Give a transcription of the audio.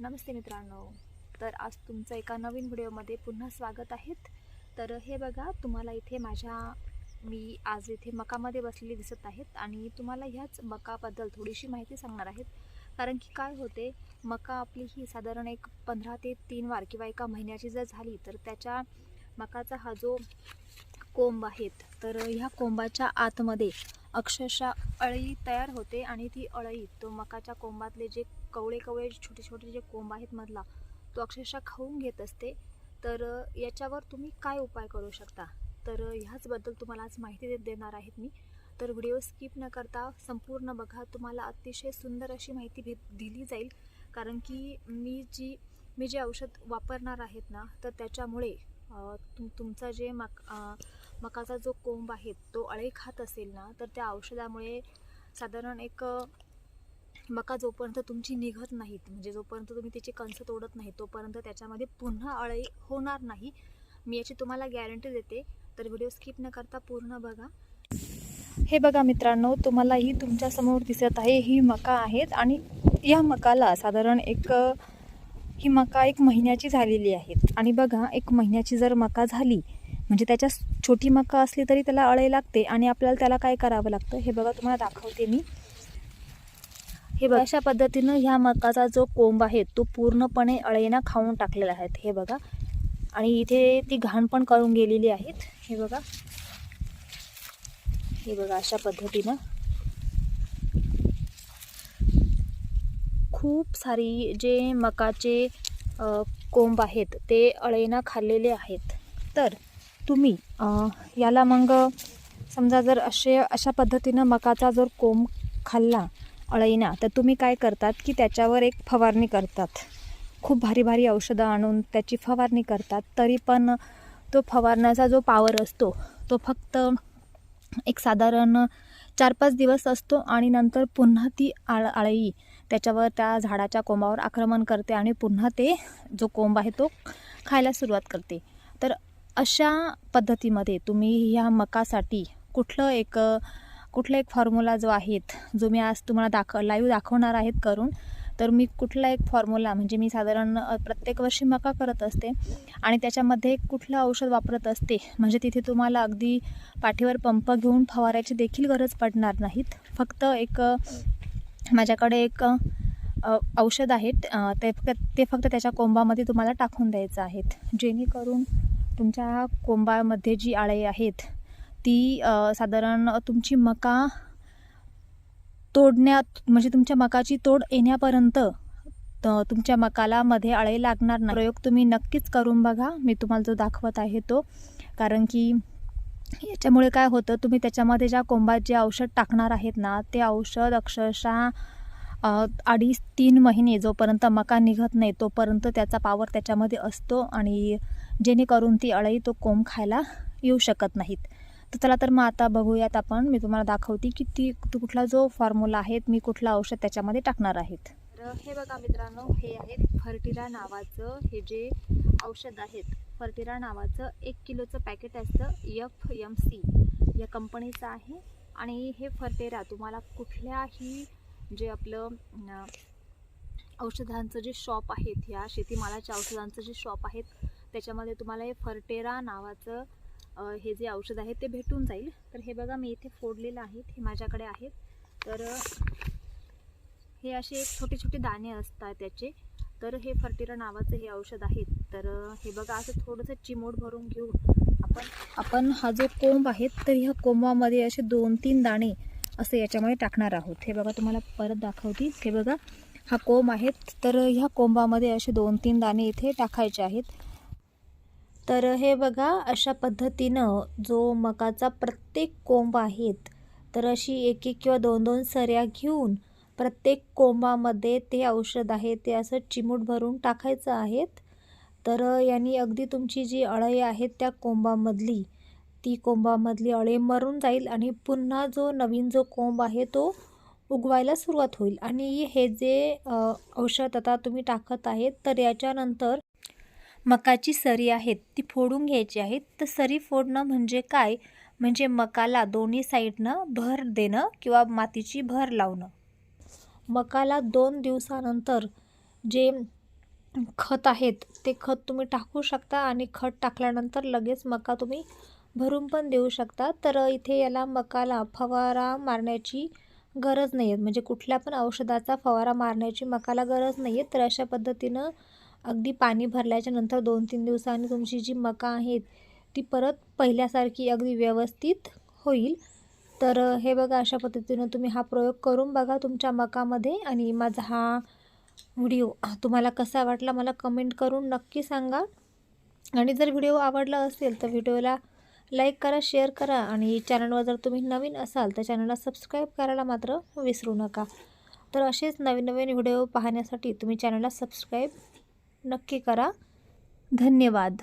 नमस्ते मित्रांनो. तर आज तुमचं एका नवीन व्हिडिओमध्ये पुन्हा स्वागत आहेत. तर हे बघा तुम्हाला इथे माझ्या मी आज इथे मकामध्ये बसलेली दिसत आहेत आणि तुम्हाला ह्याच मकाबद्दल थोडीशी माहिती सांगणार आहेत. कारण की काय होते मका आपली ही साधारण एक पंधरा ते तीन वार किंवा एका महिन्याची जर झाली तर त्याच्या मकाचा हा जो कोंब आहेत तर ह्या कोंबाच्या आतमध्ये अक्षरशः अळी तयार होते आणि ती अळई तो मकाच्या कोंबातले जे कवळे कवळे छोटे छोटे जे कोंब आहेत मधला तो अक्षरशः खाऊन घेत असते. तर याच्यावर तुम्ही काय उपाय करू शकता? तर ह्याचबद्दल तुम्हाला आज माहिती दे देणार आहेत मी. तर व्हिडिओ स्किप न करता संपूर्ण बघा. तुम्हाला अतिशय सुंदर अशी माहिती भे दिली जाईल. कारण की मी जी मी जे औषध वापरणार आहेत ना तर त्याच्यामुळे तुम तुमचा जे मक मकाचा जो कोंब आहे तो अळे खात असेल ना तर त्या औषधामुळे साधारण एक मका जोपर्यंत तुमची निघत नाहीत म्हणजे जोपर्यंत तुम्ही त्याची कंस तोडत नाही तोपर्यंत त्याच्यामध्ये पुन्हा अळई होणार नाही. मी याची तुम्हाला गॅरंटी देते तर व्हिडिओ स्किप न करता पूर्ण बघा. हे बघा मित्रांनो तुम्हाला ही तुमच्यासमोर दिसत आहे ही मका आहेत आणि या मकाला साधारण एक ही मका एक महिन्याची झालेली आहे. आणि बघा एक महिन्याची जर मका झाली म्हणजे त्याच्या छोटी मका असली तरी त्याला अळे लागते आणि आपल्याला त्याला काय करावं लागतं? हे बघा तुम्हाला दाखवते मी. हे बघा अशा पद्धतीनं ह्या मकाचा जो कोंब आहे तो पूर्णपणे अळेनं खाऊन टाकलेला आहे. हे बघा. आणि इथे ती घाण पण करून गेलेली आहेत. हे बघा. हे बघा अशा पद्धतीनं. खूप सारी जे मकाचे कोंब आहेत ते अळेनं खाल्लेले आहेत. तर तुम्ही याला मग समजा जर असे अशा पद्धतीनं मकाचा जर कोंब खाल्ला अळईना तर तुम्ही काय करतात की त्याच्यावर एक फवारणी करतात. खूप भारी भारी औषधं आणून त्याची फवारणी करतात. तरी पण तो फवारण्याचा जो पावर असतो तो फक्त एक साधारण चार पाच दिवस असतो आणि नंतर पुन्हा ती आळ आळई त्याच्यावर त्या झाडाच्या कोंबावर आक्रमण करते आणि पुन्हा ते जो कोंब आहे तो खायला सुरुवात करते. तर अशा पद्धतीमध्ये तुम्ही ह्या मकासाठी कुठलं एक कुठला एक फॉर्म्युला जो आहेत जो मी आज तुम्हाला दाख लाईव्ह दाखवणार आहेत करून तर मी कुठला एक फॉर्म्युला म्हणजे मी साधारण प्रत्येक वर्षी मका करत असते आणि त्याच्यामध्ये कुठलं औषध वापरत असते म्हणजे तिथे तुम्हाला अगदी पाठीवर पंप घेऊन फवारायची देखील गरज पडणार नाहीत. फक्त एक माझ्याकडे एक औषध आहेत ते फक्त ते फक्त त्याच्या कोंबामध्ये तुम्हाला टाकून द्यायचं आहेत. जेणेकरून तुमच्या कोंबामध्ये जी आळे आहेत ती साधारण तुमची मका तोडण्यात म्हणजे तुमच्या मकाची तोड येण्यापर्यंत त- तुमच्या मकाला मध्ये आळे लागणार ना प्रयोग तुम्ही नक्कीच करून बघा. मी तुम्हाला जो दाखवत आहे तो. कारण की याच्यामुळे काय होतं तुम्ही त्याच्यामध्ये ज्या कोंबात जे औषध टाकणार आहेत ना ते औषध अक्षरशः अडीच तीन महिने जोपर्यंत मका निघत नाही तोपर्यंत त्याचा पावर त्याच्यामध्ये असतो आणि जेणेकरून ती अळई तो कोंब खायला येऊ शकत नाहीत. तर चला तर मग आता बघूयात आपण. मी तुम्हाला दाखवते की ती तू कुठला जो फॉर्म्युला आहे मी कुठला औषध त्याच्यामध्ये टाकणार आहेत. तर हे बघा मित्रांनो हे आहेत फर्टिरा नावाचं हे जे औषध आहेत. फर्टिरा नावाचं एक किलोचं पॅकेट असतं एफ एम सी या कंपनीचं आहे. आणि हे फर्टेरा तुम्हाला कुठल्याही जे आपलं औषधांचं जे शॉप आहेत ह्या शेतीमालाच्या औषधांचं जे शॉप आहेत त्याच्यामध्ये तुम्हाला हे फर्टेरा नावाचं हे जे औषध आहे ते भेटून जाईल. तर हे बघा मी इथे फोडलेलं आहे हे माझ्याकडे आहेत. तर हे असे एक छोटे छोटे दाणे असतात त्याचे. तर हे फर्टेरा नावाचं हे औषध आहे. तर हे बघा असं थोडंसं चिमोड भरून घेऊन आपण आपण हा जो कोंब आहे तर ह्या कोंबामध्ये असे दोन तीन दाणे असं याच्यामध्ये टाकणार आहोत. हे बघा तुम्हाला परत दाखवते हे बघा हा कोंब आहे. तर ह्या कोंबामध्ये असे दोन तीन दाणे इथे टाकायचे आहेत. तर हे बघा अशा पद्धतीनं जो मकाचा प्रत्येक कोंब आहेत तर अशी एक एक किंवा दोन दोन सऱ्या घेऊन प्रत्येक कोंबामध्ये ते औषध आहे ते असं चिमूट भरून टाकायचं आहेत. तर यांनी अगदी तुमची जी अळई आहेत त्या कोंबामधली ती कोंबामधली अळे मरून जाईल आणि पुन्हा जो नवीन जो कोंब आहे तो उगवायला सुरुवात होईल. आणि हे जे औषध आता तुम्ही टाकत आहेत तर याच्यानंतर मकाची सरी आहेत ती फोडून घ्यायची आहेत तर सरी फोडणं म्हणजे काय? म्हणजे मकाला दोन्ही साईडनं भर देणं किंवा मातीची भर लावणं. मकाला दोन दिवसानंतर जे खत आहेत ते खत तुम्ही टाकू शकता आणि खत टाकल्यानंतर लगेच मका तुम्ही भरून पण देऊ शकता तर इथे याला मकाला फवारा मारण्याची गरज नाही आहे म्हणजे कुठल्या पण औषधाचा फवारा मारण्याची मकाला गरज नाही आहे तर अशा पद्धतीनं अगदी पाणी भरल्याच्या नंतर दोन तीन दिवसांनी तुमची जी मका आहेत ती परत पहिल्यासारखी अगदी व्यवस्थित होईल. तर हे बघा अशा पद्धतीनं तुम्ही हा प्रयोग करून बघा तुमच्या मकामध्ये. आणि माझा हा व्हिडिओ तुम्हाला कसा वाटला मला कमेंट करून नक्की सांगा. आणि जर व्हिडिओ आवडला असेल तर व्हिडिओला लाईक करा शेअर करा आणि चॅनलवर जर तुम्ही नवीन असाल तर चॅनलला सबस्क्राईब करायला मात्र विसरू नका. तर असेच नवीन नवीन व्हिडिओ पाहण्यासाठी तुम्ही चॅनलला सबस्क्राईब नक्की करा. धन्यवाद.